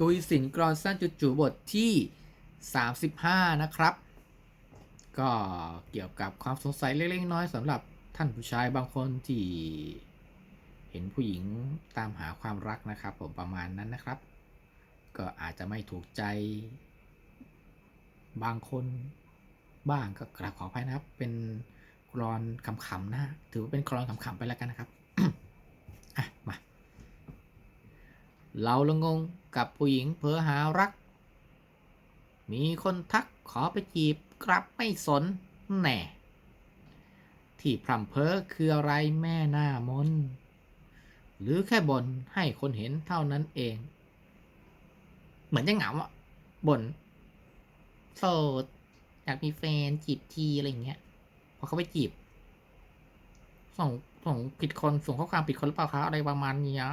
กุยสินกรอนสั้นจุจูบทที่ 35 นะครับ ก็เกี่ยวกับความสงสัยเล็กๆน้อยสำหรับท่านผู้ชายบางคนที่เห็นผู้หญิงตามหาความรักนะครับผมประมาณนั้นนะครับ ก็อาจจะไม่ถูกใจ บางคนบ้างก็กราบขออภัยนะครับ เป็นกรอนขำๆนะ ถือว่าเป็นกรอนขำๆไปแล้วกันนะครับ อะมา เราละงงกับผู้หญิงเพ้อหารัก มีคนทักขอไปจีบกลับไม่สนแน่ ที่พร่ำเพ้อคืออะไรแม่หน้ามน หรือแค่บ่นให้คนเห็นเท่านั้นเอง เหมือนจะเหงาอะบ่นโสดอยากมีแฟนจีบทีอะไรอย่างเงี้ย พอเขาไปจีบ ส่งส่งผิดคนส่งข้อความผิดคนหรือเปล่าคะอะไรประมาณนี้อะ